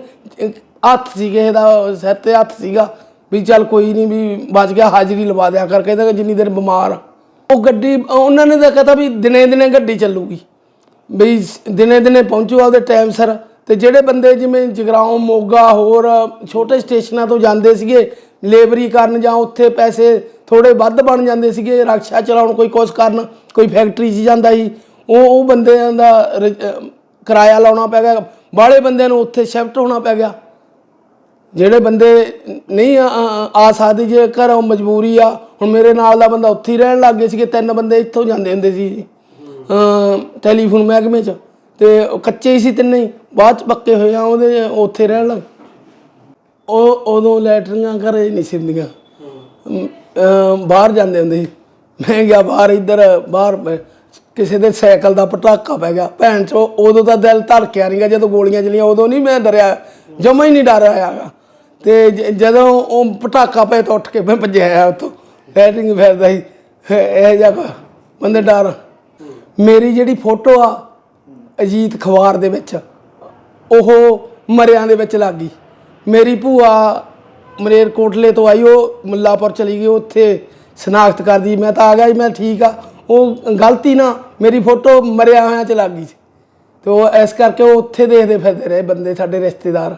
ਹੱਥ ਸੀ ਕਿਸੇ ਦਾ ਸਿਰ ਤੇ ਹੱਥ ਸੀਗਾ ਵੀ ਚੱਲ ਕੋਈ ਨਹੀਂ ਵੀ ਬਚ ਗਿਆ, ਹਾਜ਼ਰੀ ਲਵਾ ਦਿਆ ਕਰ। ਕਹਿੰਦਾ ਜਿੰਨੀ ਦੇਰ ਬਿਮਾਰ ਉਹ ਗੱਡੀ, ਉਹਨਾਂ ਨੇ ਤਾਂ ਕਹਤਾ ਵੀ ਦਿਨੇ ਦਿਨੇ ਗੱਡੀ ਚੱਲੂਗੀ। ਵੀ ਦਿਨੇ ਦਿਨੇ ਪਹੁੰਚੂ ਆਪਦੇ ਟਾਈਮ ਸਿਰ। ਤੇ ਜਿਹੜੇ ਬੰਦੇ ਜਿਵੇਂ ਜਗਰਾਉਂ, ਮੋਗਾ, ਹੋਰ ਛੋਟੇ ਸਟੇਸ਼ਨਾਂ ਤੋਂ ਜਾਂਦੇ ਸੀਗੇ ਲੇਬਰੀ ਕਰਨ ਜਾਂ ਉੱਥੇ ਪੈਸੇ ਥੋੜੇ ਵੱਧ ਬਣ ਜਾਂਦੇ ਸੀਗੇ, ਰਕਸ਼ਾ ਚਲਾਉਣ ਕੋਈ ਕੁਛ ਕਰਨ, ਕੋਈ ਫੈਕਟਰੀ 'ਚ ਜਾਂਦਾ ਸੀ, ਉਹ ਉਹ ਬੰਦਿਆਂ ਦਾ ਰ- ਕਿਰਾਇਆ ਲਾਉਣਾ ਪੈ ਗਿਆ। ਬਾਹਲੇ ਬੰਦਿਆਂ ਨੂੰ ਉੱਥੇ ਸ਼ਿਫਟ ਹੋਣਾ ਪੈ ਗਿਆ। ਜਿਹੜੇ ਬੰਦੇ ਨਹੀਂ ਆ- ਆ ਸਕਦੇ ਜੇ ਘਰੋਂ ਮਜਬੂਰੀ ਆ, ਹੁਣ ਮੇਰੇ ਨਾਲ ਦਾ ਬੰਦਾ ਉੱਥੇ ਹੀ ਰਹਿਣ ਲੱਗ ਗਏ ਸੀਗੇ ਤਿੰਨ ਬੰਦੇ ਇੱਥੋਂ ਜਾਂਦੇ ਹੁੰਦੇ ਸੀ। ਟੈਲੀਫੋਨ ਮਹਿਕਮੇ 'ਚ ਤੇ ਕੱਚੇ ਹੀ ਸੀ ਤਿੰਨੇ ਹੀ, ਬਾਅਦ 'ਚ ਪੱਕੇ ਹੋਏ ਆ, ਉਹਦੇ ਉੱਥੇ ਰਹਿਣ ਲੱਗ ਉਹ ਉਦੋਂ ਲੈਟਰੀਆਂ ਘਰੇ ਨਹੀਂ ਸੀ ਬਾਹਰ ਜਾਂਦੇ ਹੁੰਦੇ ਸੀ। ਮੈਂ ਗਿਆ ਬਾਹਰ ਇੱਧਰ, ਬਾਹਰ ਕਿਸੇ ਦੇ ਸਾਈਕਲ ਦਾ ਪਟਾਕਾ ਪੈ ਗਿਆ। ਭੈਣ ਚੋ, ਉਦੋਂ ਤਾਂ ਦਿਲ ਧੜਕਿਆ ਨਹੀਂਗਾ ਜਦੋਂ ਗੋਲੀਆਂ ਚਲੀਆਂ, ਉਦੋਂ ਨਹੀਂ ਮੈਂ ਡਰਿਆ। ਜਮਾ ਹੀ ਨਹੀਂ ਡਰ ਆਇਆਗਾ ਤੇ ਜ- ਜਦੋਂ ਉਹ ਪਟਾਕਾ ਪਏ ਤਾਂ ਉੱਠ ਕੇ ਮੈਂ ਭੱਜਿਆ ਆਇਆ ਉੱਥੋਂ। ਫੈਟਿੰਗ ਫਿਰਦਾ ਸੀ। ਇਹ ਜਿਹਾ ਬੰਦੇ ਡਰ। ਮੇਰੀ ਜਿਹੜੀ ਫੋਟੋ ਆ, ਅਜੀਤ ਅਖਬਾਰ ਦੇ ਵਿੱਚ, ਉਹ ਮਰਿਆਂ ਦੇ ਵਿੱਚ ਲੱਗ ਗਈ। ਮੇਰੀ ਭੂਆ ਮਨੇਰਕੋਟਲੇ ਤੋਂ ਆਈ, ਉਹ ਮੁੱਲਾਪੁਰ ਚਲੀ ਗਈ, ਉੱਥੇ ਸ਼ਨਾਖਤ ਕਰਦੀ। ਮੈਂ ਤਾਂ ਆ ਗਿਆ ਜੀ, ਮੈਂ ਠੀਕ ਆ। ਉਹ ਗਲਤੀ ਨਾ, ਮੇਰੀ ਫੋਟੋ ਮਰਿਆ ਹੋਇਆਂ ਚ ਲੱਗ ਗਈ ਸੀ। ਤੇ ਉਹ ਇਸ ਕਰਕੇ ਉਹ ਉੱਥੇ ਦੇਖਦੇ ਫਿਰਦੇ ਰਹੇ ਬੰਦੇ, ਸਾਡੇ ਰਿਸ਼ਤੇਦਾਰ।